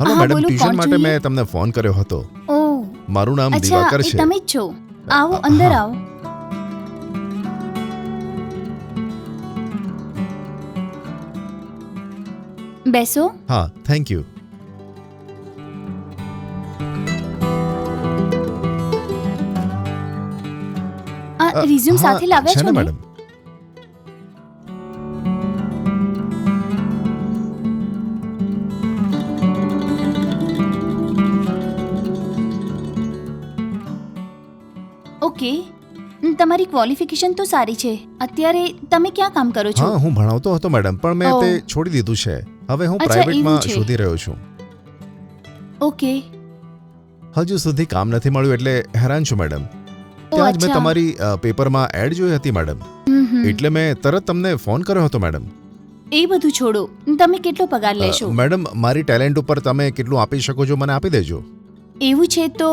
Hello madam tuition માટે મેં તમને ફોન કર્યો હતો. ઓ. મારું નામ દિવાકર છે. તમે જ છો. આવો અંદર આવો. બેસો. હા થેન્ક યુ આ રિઝ્યુમ સાથે લાવ્યા છો ને મેડમ ઓકે. તમારી ક્વોલિફિકેશન તો સારી છે. અત્યારે તમે ક્યાં કામ કરો છો? હા હું ભણાવતો હતો મેડમ પણ મેં તે છોડી દીધું છે. હવે હું પ્રાઇવેટમાં શોધી રહ્યો છું. ઓકે. હજુ સુધી કામ નથી મળ્યું એટલે હેરાન છું મેડમ. ત્યાં જ મેં તમારી પેપરમાં એડ જોઈ હતી મેડમ. એટલે મેં તરત તમને ફોન કર્યો હતો મેડમ. એ બધું છોડો. તમે કેટલો પગાર લેશો? મેડમ મારી ટેલેન્ટ ઉપર તમે કેટલું આપી શકો છો મને આપી દેજો. એવું છે તો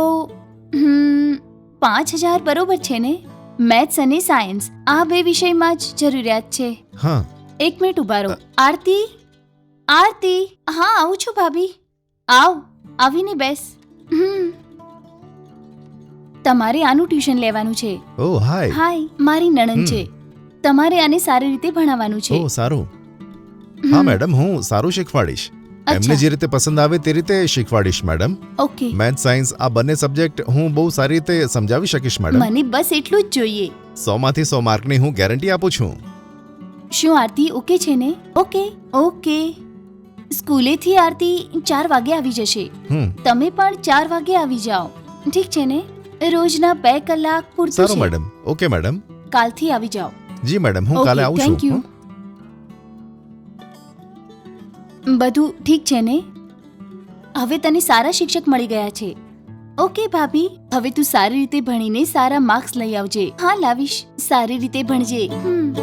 પાંચ હજાર બરોબર છે ને? મેથ્સ અને સાયન્સ આ બે વિષયમાં જ જરૂરિયાત છે. હા. એક મિનિટ ઊભા રહો. આરતી? આરતી? હા આવું છું ભાભી. આવ આવીને બેસ. હમ. તમારે આનું ટ્યુશન લેવાનું છે. ઓ હાય. હાય મારી નણંદ છે. તમારે આને સારી રીતે ભણાવવાનું છે. ઓ સારું. હા મેડમ હું સારું શીખવાડીશ. એમને અચ્છા જે રીતે પસંદ આવે તે રીતે શીખવાડીશ મેડમ. ઓકે. મેથ સાયન્સ આ બંને સબ્જેક્ટ હું બહુ સારી રીતે સમજાવી શકીશ મેડમ. મને બસ એટલું જ જોઈએ. સો માંથી સો માર્કની હું ગેરંટી આપું છું. શું આરતી ઓકે છે ને? Okay okay. સ્કૂલેથી આરતી ચાર વાગે આવી જશે. હમ. તમે પણ ચાર વાગે આવી જાઓ. ઠીક છે ને? રોજના બે કલાક પૂરતું સારું છે. મેડમ. Okay madam. કાલથી આવી જાઓ. જી મેડમ હું ઓકે, કાલે આવું thank you. છું બધું ઠીક છે ને? હવે તને સારા શિક્ષક મળી ગયા છે. ઓકે, ભાભી. હવે તું સારી રીતે ભણીને સારા માર્ક્સ લઈ આવજે. હા, લાવીશ. સારી રીતે ભણજે. હમ.